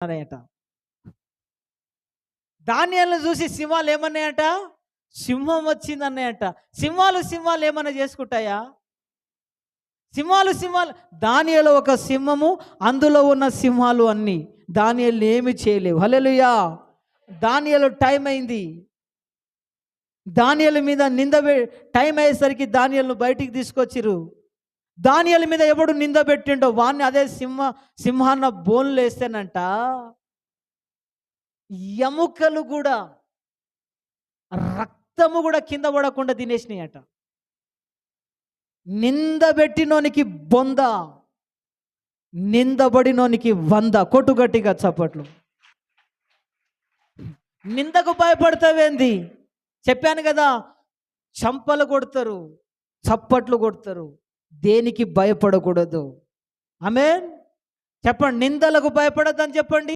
అన్నాయట ధాన్యాలను చూసి సింహాలు ఏమన్నాయట? సింహం వచ్చింది అన్నాయట సింహాలు సింహాలు ఏమన్నా చేసుకుంటాయా? సింహాలు సింహాలు దానిలో ఒక సింహము అందులో ఉన్న సింహాలు అన్ని. దానియలు ఏమి చేయలేవు. హలెలుయా దానియలు టైం అయింది. దానియల మీద నింద టైం అయ్యేసరికి దానియలను బయటికి తీసుకొచ్చిరు దానియల మీద ఎవడు నింద పెట్టిండో వాడిని అదే సింహ సింహాన్న బోన్లు వేస్తేనంట. ఎముకలు కూడా రక్తము కూడా కింద పడకుండా తినేసినాయట. నిందబెట్టినోనికి బొంద నిందబడినోనికి వంద కొట్టుగట్టిగా చప్పట్లు. నిందకు భయపడతావేంది? చెప్పాను కదా చంపలు కొడతారు చప్పట్లు కొడతారు. దేనికి భయపడకూడదు? ఆమె చెప్పండి. నిందలకు భయపడద్దని చెప్పండి.